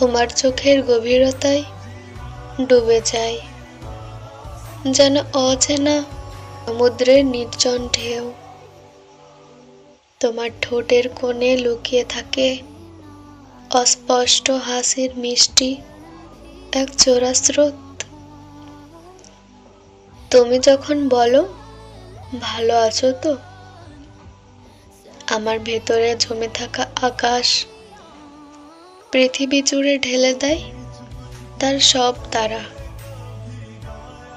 তোমার চোখের গভীরতায় ডুবে যায় যেন অচেনা সমুদ্রের নির্জন ঢেউ। তোমার ঠোঁটের কোণে লুকিয়ে থাকে অস্পষ্ট হাসির মিষ্টি এক চোরা স্রোত। তুমি যখন বলো, ভালো আছো তো? আমার ভেতরে জমে থাকা আকাশ পৃথিবী জুড়ে ঢেলে দেয় তার সব তারা।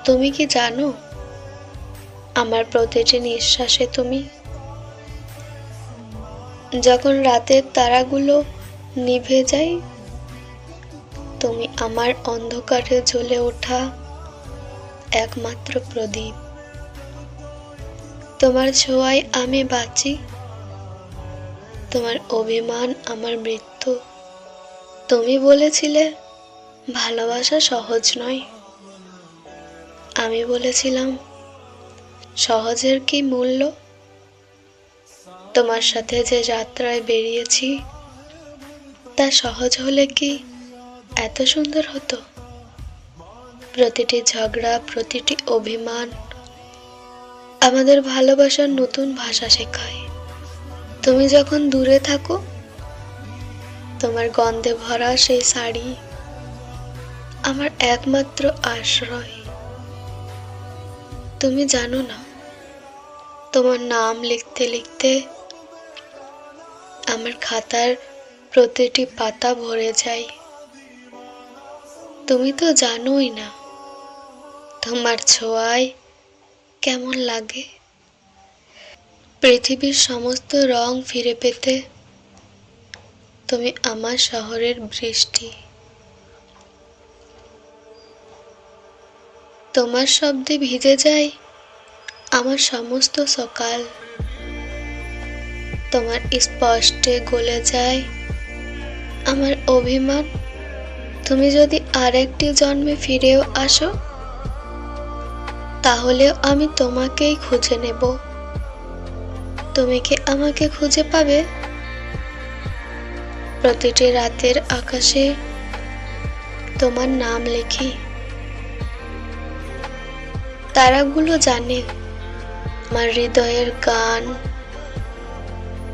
তুমি কি জানো আমার প্রতিটি নিঃশ্বাসে তুমি? যখন রাতের তারাগুলো নিভে যায়, তুমি আমার অন্ধকারে জ্বলে ওঠা একমাত্র প্রদীপ। তোমার ছোঁয়ায় আমি বাঁচি, তোমার অভিমান আমার মৃত্যু। তুমি বলেছিলে, ভালোবাসা সহজ নয়। আমি বলেছিলাম, সহজের কি মূল্য? তোমার সাথে যে যাত্রায় বেরিয়েছি, তা সহজ হলে কি এত সুন্দর হতো? প্রতিটি ঝগড়া, প্রতিটি অভিমান আমাদের ভালোবাসার নতুন ভাষা শেখায়। তুমি যখন দূরে থাকো তোমার গন্ধে ভরা সেই শাড়ি আমার একমাত্র আশ্রয়। তুমি জানো না, তোমার নাম লিখতে লিখতে আমার খাতার প্রতিটি পাতা ভরে যায়। তুমি তো জানোই না, তোমার ছোঁয়ায় কেমন লাগে। পৃথিবীর সমস্ত রং ফিরে পেতে তুমি আমার শহরের বৃষ্টি। তোমার শব্দে ভিজে যায় আমার সমস্ত সকাল। তোমার স্পষ্টে গলে যায় আমার অভিমান। তুমি যদি আরেকটি জন্মে ফিরেও আসো, তাহলেও আমি তোমাকেই খুঁজে নেব। তুমি কি আমাকে খুঁজে পাবে? প্রতিটি রাতের আকাশে তোমার নাম লিখি। তারাগুলো জানে আমার হৃদয়ের গান।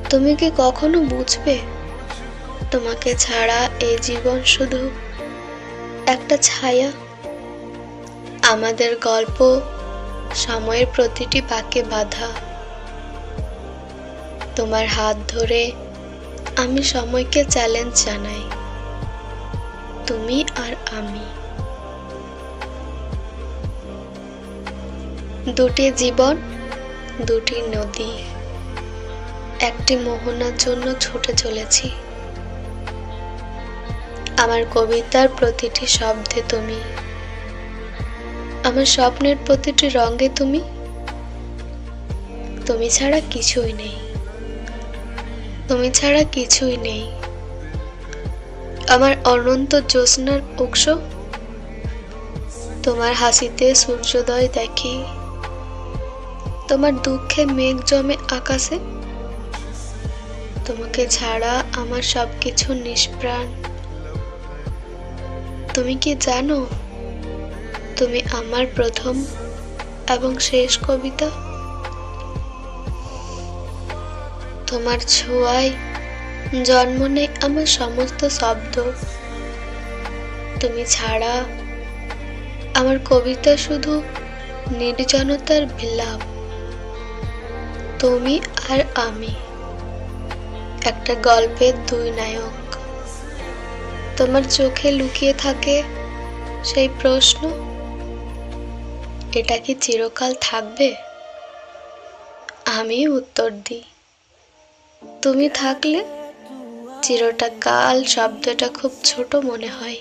তুমি কি কখনো বুঝবে? তোমাকে ছাড়া এই জীবন শুধু একটা ছায়া। আমাদের গল্প সময়ের প্রতিটি বাঁকে বাধা। তোমার হাত ধরে আমি সময়কে চ্যালেঞ্জ জানাই। তুমি আর আমি। দুটি জীবন, দুটি নদী। একটি মোহনার জন্য ছুটে চলেছি। আমার কবিতার প্রতিটি শব্দে তুমি। আমার স্বপ্নের প্রতিটি রঙে তুমি। তুমি ছাড়া কিছুই নেই। তুমি ছাড়া কিছুই নেই। আমার অনন্ত জ্যোৎস্নার উৎস, তোমার হাসিতে সূর্যোদয় দেখি। তোমার দুঃখে মেঘ জমে আকাশে, তোমাকে ছাড়া আমার সবকিছু নিষ্প্রাণ। তুমি কি জানো, তুমি আমার প্রথম এবং শেষ কবিতা? তোমার ছোঁয়ায় জন্ম নেয় আমার সমস্ত শব্দ। তুমি ছাড়া আমার কবিতা শুধু নির্জনতার বিলাপ। তুমি আর আমি একটা গল্পের দুই নায়ক। তোমার চোখে লুকিয়ে থাকে সেই প্রশ্ন, এটা কি চিরকাল থাকবে? আমি উত্তর দিই। তুমি থাকলে চিরটা কাল শব্দটা খুব ছোট মনে হয়।